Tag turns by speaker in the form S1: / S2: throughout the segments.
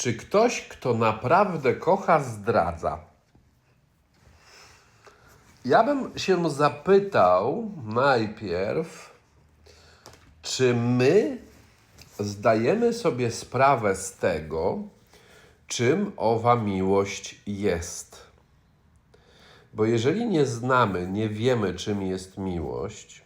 S1: Czy ktoś, kto naprawdę kocha, zdradza? Ja bym się zapytał najpierw, czy my zdajemy sobie sprawę z tego, czym owa miłość jest. Bo jeżeli nie znamy, nie wiemy, czym jest miłość,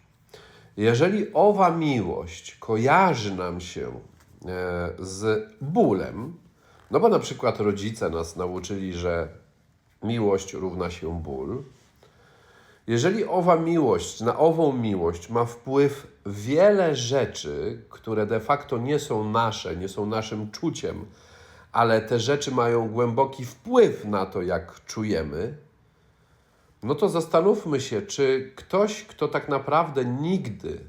S1: jeżeli owa miłość kojarzy nam się e, z bólem, no bo na przykład rodzice nas nauczyli, że miłość równa się ból, jeżeli owa miłość, na ową miłość ma wpływ wiele rzeczy, które de facto nie są nasze, nie są naszym czuciem, ale te rzeczy mają głęboki wpływ na to, jak czujemy, no to zastanówmy się, czy ktoś, kto tak naprawdę nigdy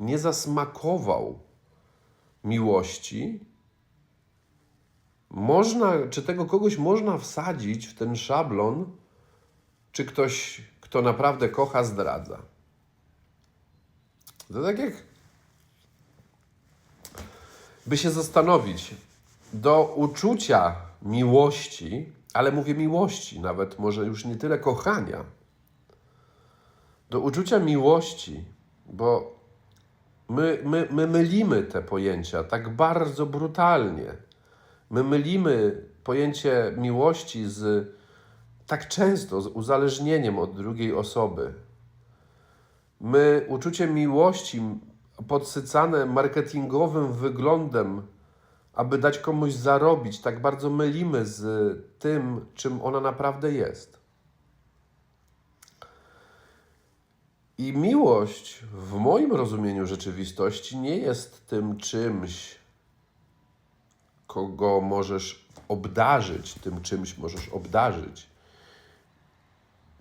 S1: nie zasmakował miłości, można, czy tego kogoś można wsadzić w ten szablon, czy ktoś, kto naprawdę kocha, zdradza. To tak jak by się zastanowić, do uczucia miłości, ale mówię miłości, nawet może już nie tyle kochania, do uczucia miłości, bo my, my, my mylimy te pojęcia tak bardzo brutalnie. My mylimy pojęcie miłości z tak często z uzależnieniem od drugiej osoby. My uczucie miłości podsycane marketingowym wyglądem, aby dać komuś zarobić, tak bardzo mylimy z tym, czym ona naprawdę jest. I miłość w moim rozumieniu rzeczywistości nie jest tym czymś, kogo możesz obdarzyć, tym czymś możesz obdarzyć,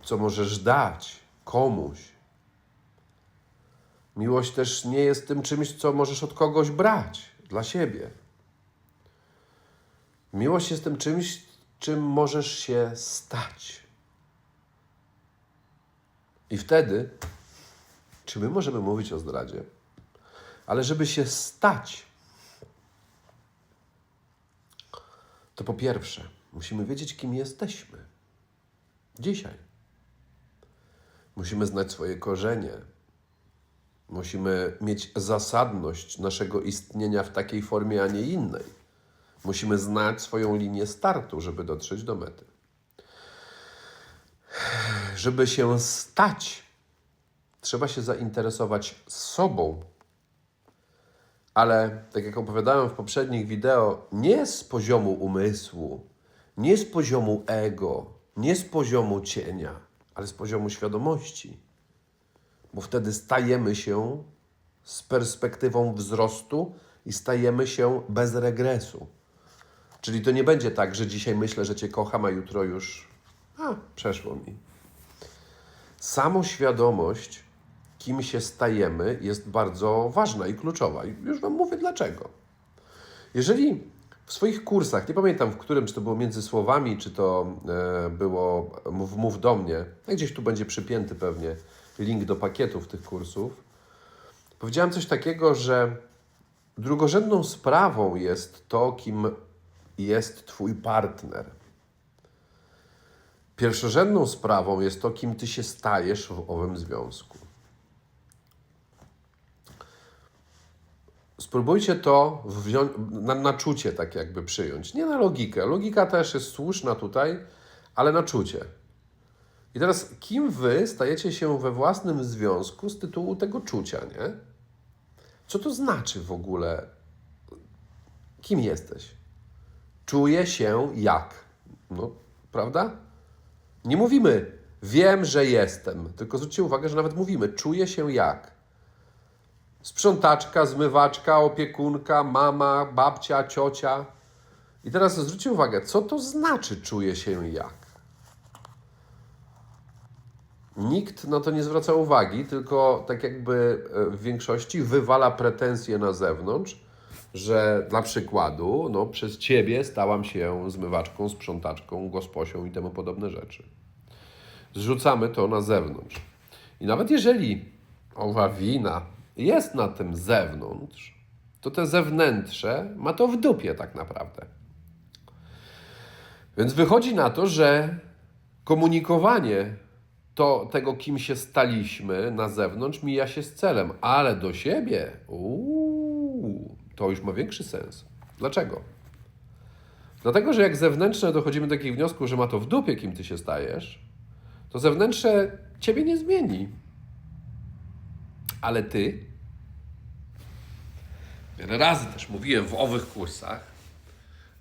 S1: co możesz dać komuś. Miłość też nie jest tym czymś, co możesz od kogoś brać dla siebie. Miłość jest tym czymś, czym możesz się stać. I wtedy, czy my możemy mówić o zdradzie? Ale żeby się stać, to po pierwsze, musimy wiedzieć, kim jesteśmy. Dzisiaj. Musimy znać swoje korzenie. Musimy mieć zasadność naszego istnienia w takiej formie, a nie innej. Musimy znać swoją linię startu, żeby dotrzeć do mety. Żeby się stać, trzeba się zainteresować sobą. Ale, tak jak opowiadałem w poprzednich wideo, nie z poziomu umysłu, nie z poziomu ego, nie z poziomu cienia, ale z poziomu świadomości. Bo wtedy stajemy się z perspektywą wzrostu i stajemy się bez regresu. Czyli to nie będzie tak, że dzisiaj myślę, że Cię kocham, a jutro już a, przeszło mi. Samoświadomość, kim się stajemy, jest bardzo ważna i kluczowa. I już Wam mówię dlaczego. Jeżeli w swoich kursach, nie pamiętam w którym, czy to było między słowami, czy to e, było mów, mów do mnie, gdzieś tu będzie przypięty pewnie link do pakietów tych kursów, powiedziałem coś takiego, że drugorzędną sprawą jest to, kim jest Twój partner. Pierwszorzędną sprawą jest to, kim Ty się stajesz w owym związku. Spróbujcie to wziąć, na, na czucie tak jakby przyjąć. Nie na logikę. Logika też jest słuszna tutaj, ale na czucie. I teraz, kim wy stajecie się we własnym związku z tytułu tego czucia, nie? Co to znaczy w ogóle? Kim jesteś? Czuję się jak? No, prawda? Nie mówimy, wiem, że jestem, tylko zwróćcie uwagę, że nawet mówimy, czuję się jak? Sprzątaczka, zmywaczka, opiekunka, mama, babcia, ciocia. I teraz zwróćcie uwagę, co to znaczy czuję się jak? Nikt na to nie zwraca uwagi, tylko tak jakby e, w większości wywala pretensje na zewnątrz, że dla przykładu, no, przez ciebie stałam się zmywaczką, sprzątaczką, gosposią i temu podobne rzeczy. Zrzucamy to na zewnątrz. I nawet jeżeli owa wina jest na tym zewnątrz, to te zewnętrze ma to w dupie tak naprawdę. Więc wychodzi na to, że komunikowanie to, tego, kim się staliśmy na zewnątrz, mija się z celem, ale do siebie uuu, to już ma większy sens. Dlaczego? Dlatego, że jak zewnętrzne dochodzimy do takich wniosków, że ma to w dupie, kim ty się stajesz, to zewnętrzne ciebie nie zmieni. Ale ty. Wiele razy też mówiłem w owych kursach,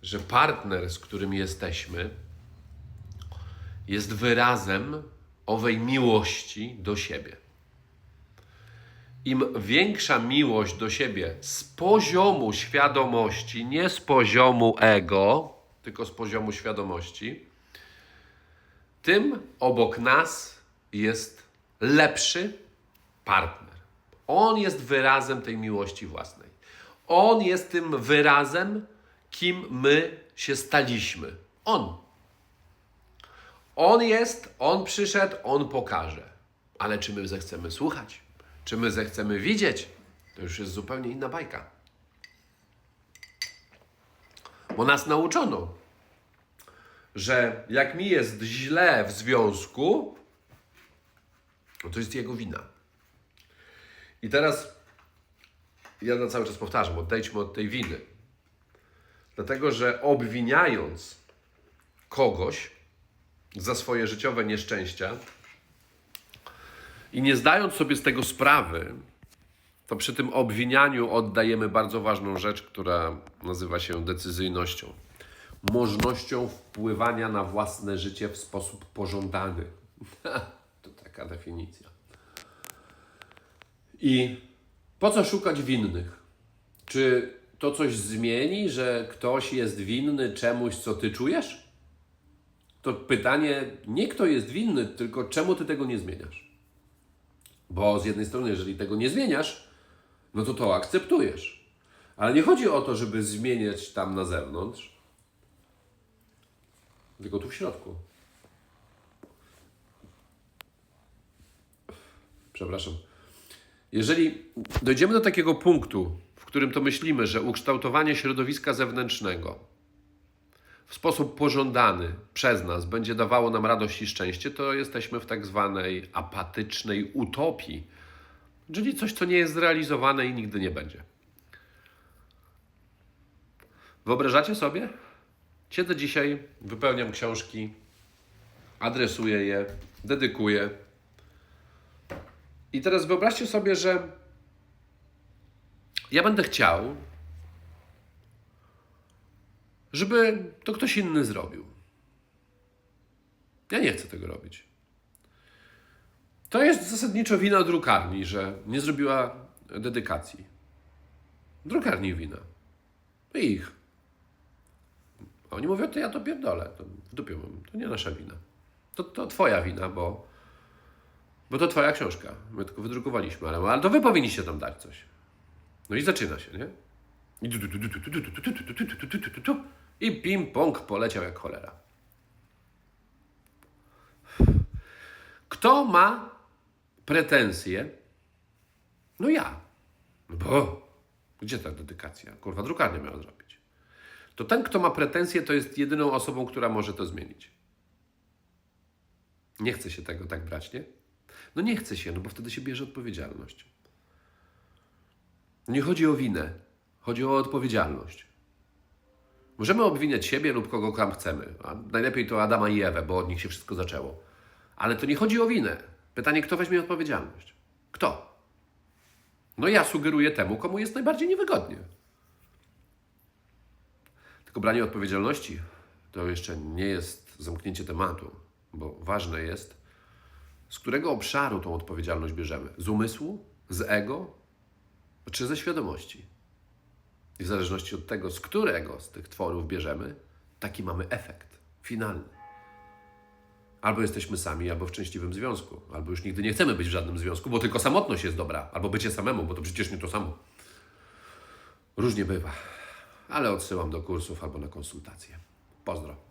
S1: że partner, z którym jesteśmy, jest wyrazem owej miłości do siebie. Im większa miłość do siebie z poziomu świadomości, nie z poziomu ego, tylko z poziomu świadomości, tym obok nas jest lepszy partner. On jest wyrazem tej miłości własnej. On jest tym wyrazem, kim my się staliśmy. On. On jest, on przyszedł, on pokaże. Ale czy my zechcemy słuchać? Czy my zechcemy widzieć? To już jest zupełnie inna bajka. Bo nas nauczono, że jak mi jest źle w związku, to jest jego wina. I teraz ja na cały czas powtarzam, odejdźmy od tej winy. Dlatego, że obwiniając kogoś za swoje życiowe nieszczęścia i nie zdając sobie z tego sprawy, to przy tym obwinianiu oddajemy bardzo ważną rzecz, która nazywa się decyzyjnością. Możnością wpływania na własne życie w sposób pożądany. to taka definicja. I po co szukać winnych? Czy to coś zmieni, że ktoś jest winny czemuś, co ty czujesz? To pytanie nie kto jest winny, tylko czemu ty tego nie zmieniasz? Bo z jednej strony, jeżeli tego nie zmieniasz, no to to akceptujesz. Ale nie chodzi o to, żeby zmieniać tam na zewnątrz, tylko tu w środku. Przepraszam. Jeżeli dojdziemy do takiego punktu, w którym to myślimy, że ukształtowanie środowiska zewnętrznego w sposób pożądany przez nas będzie dawało nam radość i szczęście, to jesteśmy w tak zwanej apatycznej utopii, czyli coś, co nie jest zrealizowane i nigdy nie będzie. Wyobrażacie sobie? Siedzę dzisiaj, wypełniam książki, adresuję je, dedykuję. I teraz wyobraźcie sobie, że ja będę chciał, żeby to ktoś inny zrobił. Ja nie chcę tego robić. To jest zasadniczo wina drukarni, że nie zrobiła dedykacji. Drukarni wina. Ich. A oni mówią, to ja to pierdolę. To w dupie mam. To nie nasza wina. To, to twoja wina, bo, bo to twoja książka. My tylko wydrukowaliśmy, ale, ale to wy powinniście tam dać coś. No i zaczyna się, nie? I ping-pong poleciał jak cholera. Kto ma pretensje? No ja. Bo gdzie ta dedykacja? Kurwa, drukarnia miała zrobić. To ten, kto ma pretensje, to jest jedyną osobą, która może to zmienić. Nie chce się tego tak brać, nie? No nie chce się, no bo wtedy się bierze odpowiedzialność. Nie chodzi o winę, chodzi o odpowiedzialność. Możemy obwiniać siebie lub kogo tam chcemy. A najlepiej to Adama i Ewę, bo od nich się wszystko zaczęło. Ale to nie chodzi o winę. Pytanie, kto weźmie odpowiedzialność? Kto? No ja sugeruję temu, komu jest najbardziej niewygodnie. Tylko branie odpowiedzialności to jeszcze nie jest zamknięcie tematu, bo ważne jest, z którego obszaru tą odpowiedzialność bierzemy. Z umysłu? Z ego? Czy ze świadomości? I w zależności od tego, z którego z tych tworów bierzemy, taki mamy efekt finalny. Albo jesteśmy sami, albo w szczęśliwym związku, albo już nigdy nie chcemy być w żadnym związku, bo tylko samotność jest dobra, albo bycie samemu, bo to przecież nie to samo. Różnie bywa, ale odsyłam do kursów albo na konsultacje. Pozdro.